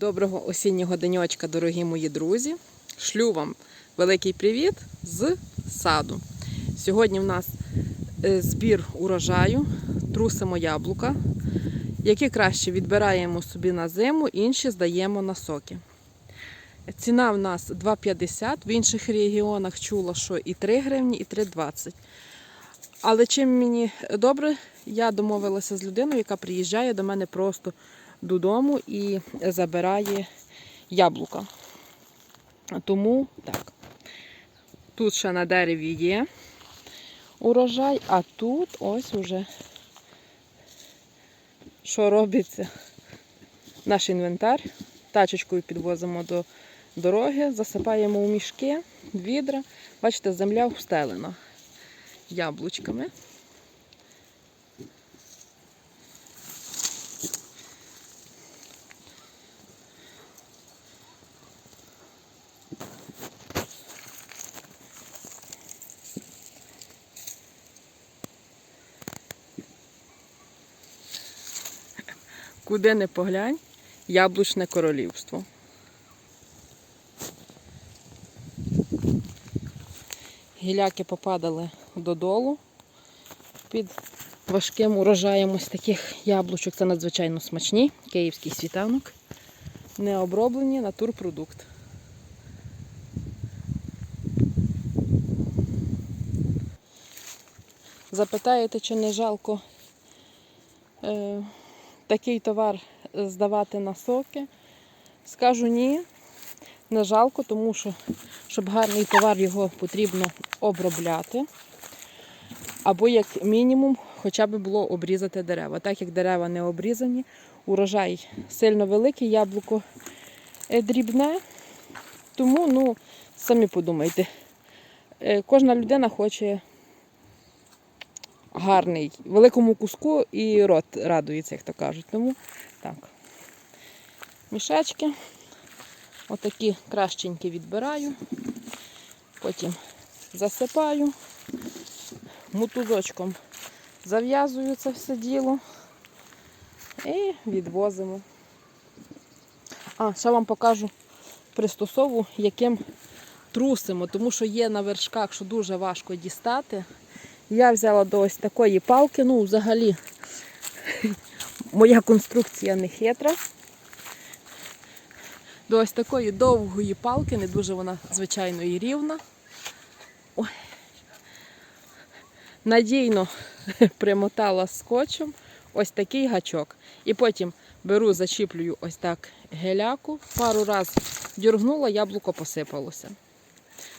Доброго осіннього денечка, дорогі мої друзі. Шлю вам великий привіт з саду. Сьогодні в нас е, збір урожаю, трусимо яблука, які краще відбираємо собі на зиму, інші здаємо на соки. Ціна в нас 2,50, в інших регіонах чула, що і 3 гривні, і 3,20. Але чим мені добре, я домовилася з людиною, яка приїжджає до мене просто додому і забирає яблука. Тому так. Тут ще на дереві є урожай, а тут ось уже що робиться наш інвентар. Тачечкою підвозимо до дороги, засипаємо у мішки, відра. Бачите, земля встелена яблучками. Куди не поглянь, яблучне королівство. Гіляки попадали додолу під важким урожаєм ось таких яблучок. Це надзвичайно смачні. Київський світанок. Не оброблені натурпродукт. Запитаєте, чи не жалко е, такий товар здавати на соки? Скажу ні, не жалко, тому що, щоб гарний товар його потрібно обробляти. Або, як мінімум, хоча б було обрізати дерева. Так як дерева не обрізані, урожай сильно великий, яблуко е, дрібне. Тому, ну, самі подумайте, е, кожна людина хоче гарний, великому куску і рот радується, як то кажуть. Тому так. Мішечки. Отакі кращенькі відбираю, потім засипаю, мотузочком зав'язую це все діло і відвозимо. А, ще вам покажу пристосову, яким трусимо, тому що є на вершках, що дуже важко дістати. Я взяла до ось такої палки, ну, взагалі, моя конструкція не хитра. До ось такої довгої палки, не дуже вона, звичайно, і рівна. Ой. Надійно примотала скотчем ось такий гачок. І потім беру, зачіплюю ось так геляку, пару разів діргнула, яблуко посипалося.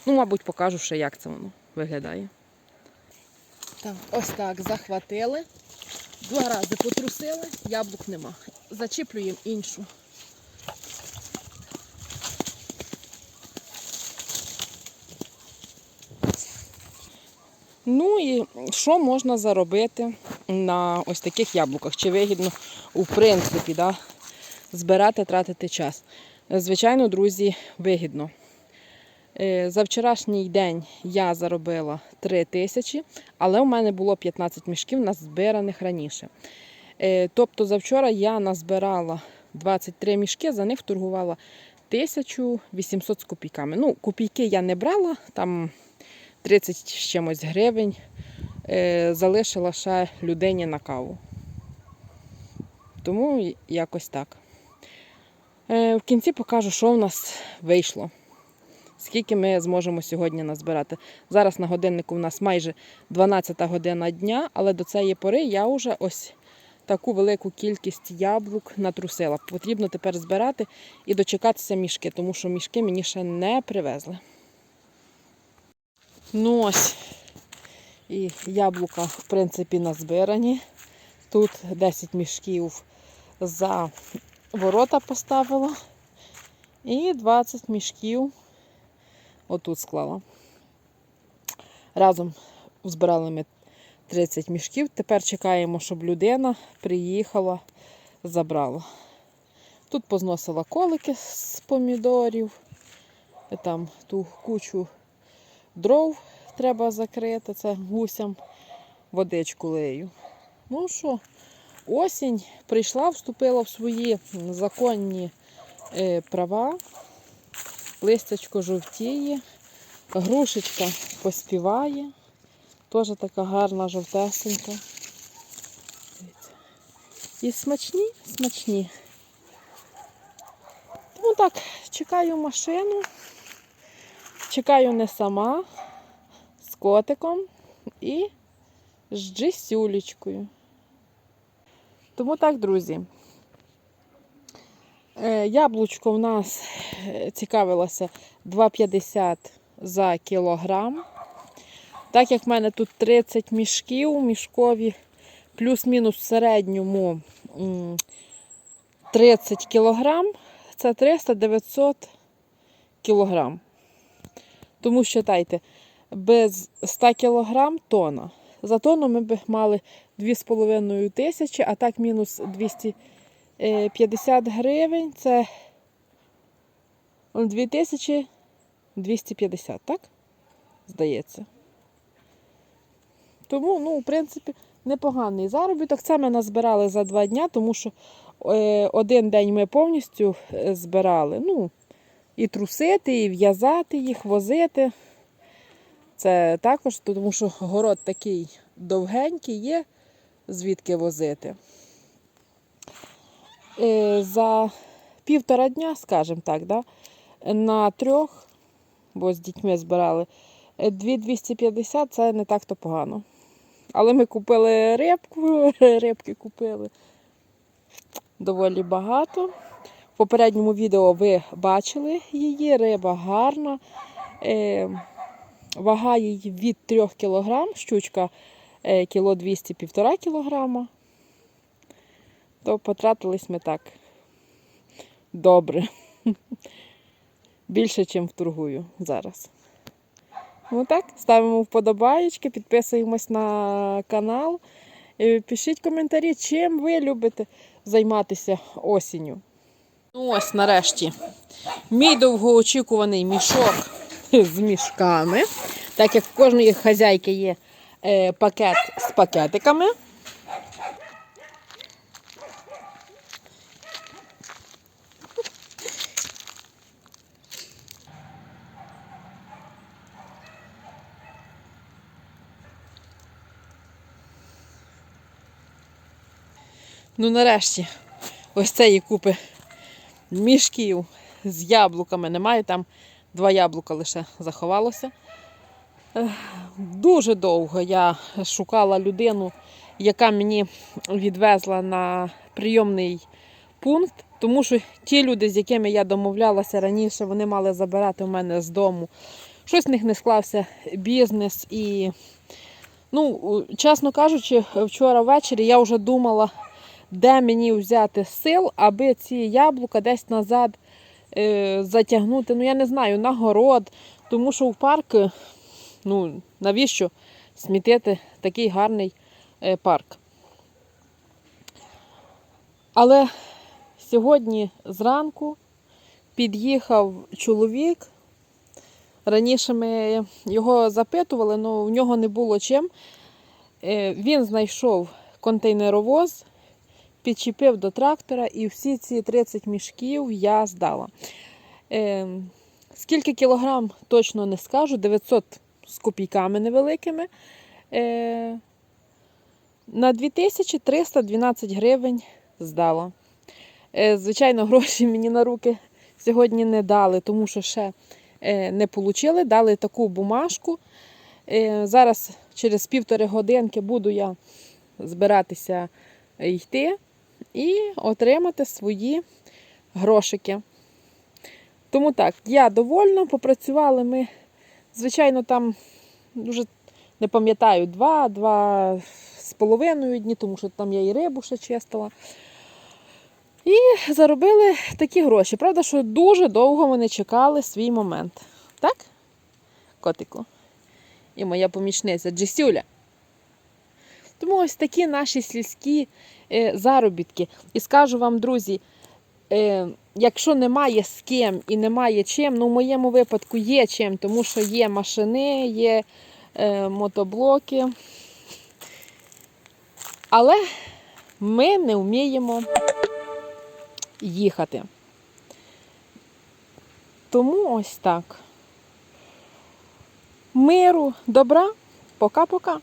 Ну, мабуть, покажу ще, як це воно виглядає. Так, ось так захватили. Два рази потрусили, яблук нема. Зачіплюємо іншу. Ну і що можна заробити на ось таких яблуках? Чи вигідно, в принципі, да, збирати, тратити час? Звичайно, друзі, вигідно. Е, За вчорашній день я заробила 3 тисячі, але у мене було 15 мішків назбираних раніше. Е, Тобто завчора я назбирала 23 мішки, за них торгувала 1800 з копійками. Ну, копійки я не брала, там 30 з чимось гривень. Е, Залишила ще людині на каву. Тому якось так. В кінці покажу, що в нас вийшло скільки ми зможемо сьогодні назбирати. Зараз на годиннику у нас майже 12 година дня, але до цієї пори я вже ось таку велику кількість яблук натрусила. Потрібно тепер збирати і дочекатися мішки, тому що мішки мені ще не привезли. Ну ось і яблука, в принципі, назбирані. Тут 10 мішків за ворота поставила. І 20 мішків отут склала. Разом збирали ми 30 мішків. Тепер чекаємо, щоб людина приїхала, забрала. Тут позносила колики з помідорів, там ту кучу дров треба закрити, це гусям водичку лею. Ну що, осінь прийшла, вступила в свої законні е, права, листячко жовтіє, грушечка поспіває, теж така гарна жовтесенька. І смачні, смачні. Тому так, чекаю машину, чекаю не сама, з котиком і з Джисюлечкою. Тому так, друзі. Е, Яблучко в нас е, цікавилося 2,50 за кілограм. Так як в мене тут 30 мішків, мішкові, плюс-мінус в середньому 30 кілограм, це 300-900 кілограм. Тому що, без 100 кілограм тона. За тонну ми б мали 2,5 тисячі, а так мінус 250 гривень. Це 2250, так? Здається. Тому, ну, в принципі, непоганий заробіток. Це ми назбирали за два дні, тому що е, один день ми повністю е, збирали. Ну, і трусити, і в'язати їх, возити. Це також, тому що город такий довгенький, є звідки возити. Е, За півтора дня, скажімо так, да, на трьох, бо з дітьми збирали, е, 2250 це не так то погано. Але ми купили рибку, рибки купили доволі багато. В попередньому відео ви бачили її, риба гарна. Е, Вага її від 3 кг, щучка е, кіло 200 1,5 кг. То потратились ми так добре. Більше, ніж в торгую зараз. Ну так, ставимо вподобаєчки, підписуємось на канал. Е, Пишіть коментарі, чим ви любите займатися осінню. Ну ось нарешті мій довгоочікуваний мішок з мішками. Так як в кожної хазяйки є е, пакет з пакетиками. Ну, нарешті, ось цієї купи мішків з яблуками. Немає там два яблука лише заховалося. Дуже довго я шукала людину, яка мені відвезла на прийомний пункт, тому що ті люди, з якими я домовлялася раніше, вони мали забирати в мене з дому. Щось в них не склався бізнес. І, ну, чесно кажучи, вчора ввечері я вже думала, де мені взяти сил, аби ці яблука десь назад е, затягнути. Ну, я не знаю, на город, тому що в парк, е, ну, навіщо смітити такий гарний е, парк. Але сьогодні зранку під'їхав чоловік. Раніше ми його запитували, але в нього не було чим. Е, Він знайшов контейнеровоз, підчепив до трактора і всі ці 30 мішків я здала. Е, Скільки кілограм, точно не скажу, 900 з копійками невеликими. Е, На 2312 гривень здала. Е, Звичайно, гроші мені на руки сьогодні не дали, тому що ще е, не отримали. Дали таку бумажку. Е, Зараз через півтори годинки буду я збиратися йти і отримати свої грошики. Тому так, я довольна, попрацювали ми, звичайно, там вже не пам'ятаю, два, два з половиною дні, тому що там я і рибу ще чистила. І заробили такі гроші. Правда, що дуже довго вони чекали свій момент. Так? Котику? І моя помічниця Джесюля. Тому ось такі наші сільські е, заробітки. І скажу вам, друзі, е, якщо немає з ким і немає чим, ну в моєму випадку є чим, тому що є машини, є е, мотоблоки. Але ми не вміємо їхати. Тому ось так. Миру, добра, пока-пока.